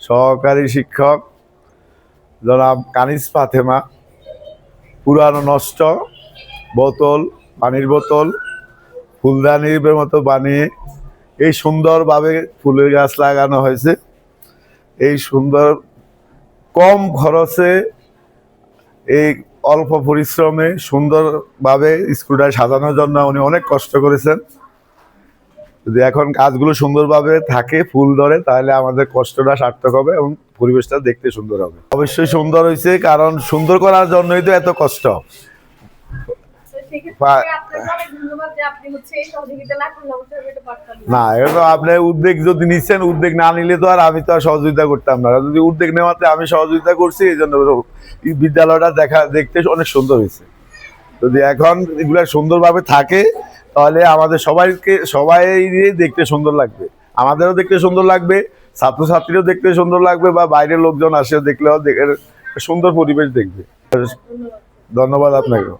সহকারী শিক্ষক, জনাব কানিস ফাতেমা, পুরানো নষ্ট, বোতল, পানির বোতল ফুলদানির মতো বানিয়ে এই সুন্দরভাবে ফুলের গাছ লাগানো হয়েছে। এই সুন্দর কম খরচে এই অল্প পরিশ্রমে সুন্দরভাবে স্কুলটা সাজানোর জন্য উনি অনেক কষ্ট করেছেন। যদি এখন গাছগুলো সুন্দরভাবে থাকে ফুল ধরে তাহলে আমাদের কষ্টটা সার্থক হবে এবং পরিবেশটা দেখতে সুন্দর হবে। অবশ্যই সুন্দর হয়েছে কারণ সুন্দর করার জন্যই তো এত কষ্ট। না এটা তো আপনি উদ্যোগ যদি নিচ্ছেন উদ্যোগ না নিলে তো আর আমি তো আর সহযোগিতা করতাম না। যদি উদ্যোগ নেওয়াতে আমি সহযোগিতা করছি এই জন্য এই বিদ্যালয়টা দেখা দেখতে অনেক সুন্দর হয়েছে। যদি এখন এগুলা সুন্দরভাবে থাকে তাহলে আমাদের সবাইকে সবাই দেখতে সুন্দর লাগবে। আমাদেরও দেখতে সুন্দর লাগবে ছাত্রছাত্রীও দেখতে সুন্দর লাগবে বা বাইরের লোকজন আসে দেখলেও দেখে সুন্দর পরিবেশ দেখবে। ধন্যবাদ আপনাকে